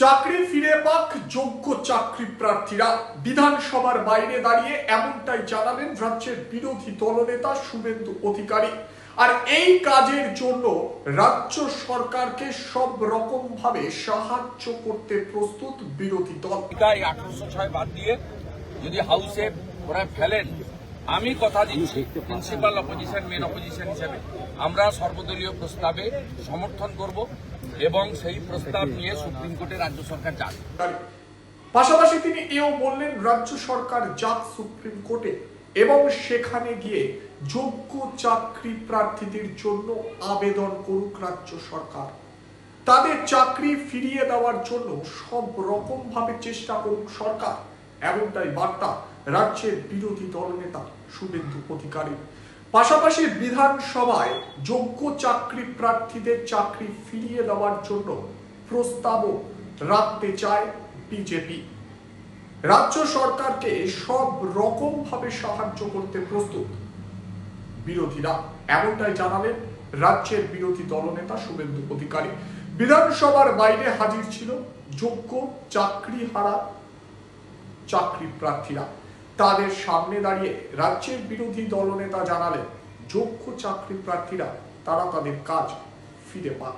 চাকরি ফিরে পাক যোগ্য চাকরি প্রার্থীরা। বিধানসভার বাইরে দাঁড়িয়ে এমনটাই জানালেন রাজ্যের বিরোধী দলনেতা শুভেন্দু অধিকারী। আর এই কাজের জন্য রাজ্য সরকারকে সব রকম ভাবে সাহায্য করতে প্রস্তুত বিরোধী দল। আঠারোশো ছয় বাদ দিয়ে যদি হাউসে ওরা ফেলেন আমি কথা দিচ্ছি। প্রিন্সিপাল অপোজিশন মেন অপোজিশন হিসেবে। আমরা সর্বদলীয় প্রস্তাবে সমর্থন করব এবং সেই প্রস্তাব নিয়ে সুপ্রিম কোর্টে রাজ্য সরকার যাবে। পাশাপাশি তিনি এও বললেন রাজ্য সরকার যাক সুপ্রিম কোর্টে এবং সেখানে গিয়ে যোগ্য চাকরি প্রার্থীদের জন্য আবেদন করুক রাজ্য সরকার। তাদের চাকরি ফিরিয়ে দেওয়ার জন্য সব রকম ভাবে চেষ্টা করুক সরকার এমনটাই বার্তা রাজ্যের বিরোধী দলনেতা শুভেন্দু অধিকারী। পাশাপাশি বিধানসভায় যোগ্য চাকরি প্রার্থীদের চাকরি ফিরিয়ে দেওয়ার জন্য প্রস্তাবও রাখতে চায় বিজেপি। রাজ্য সরকারকে সব রকম ভাবে সাহায্য করতে প্রস্তুত বিরোধীরা। এমনটাই জানালেন রাজ্যের বিরোধী দলনেতা শুভেন্দু অধিকারী। বিধানসভার বাইরে হাজির ছিল যোগ্য চাকরি হারা চাকরি প্রার্থীরা। তাদের সামনে দাঁড়িয়ে রাজ্যের বিরোধী দলনেতা জানালেন, যোগ্য চাকরি প্রার্থীরা তারা তাদের কাজ ফিরে পান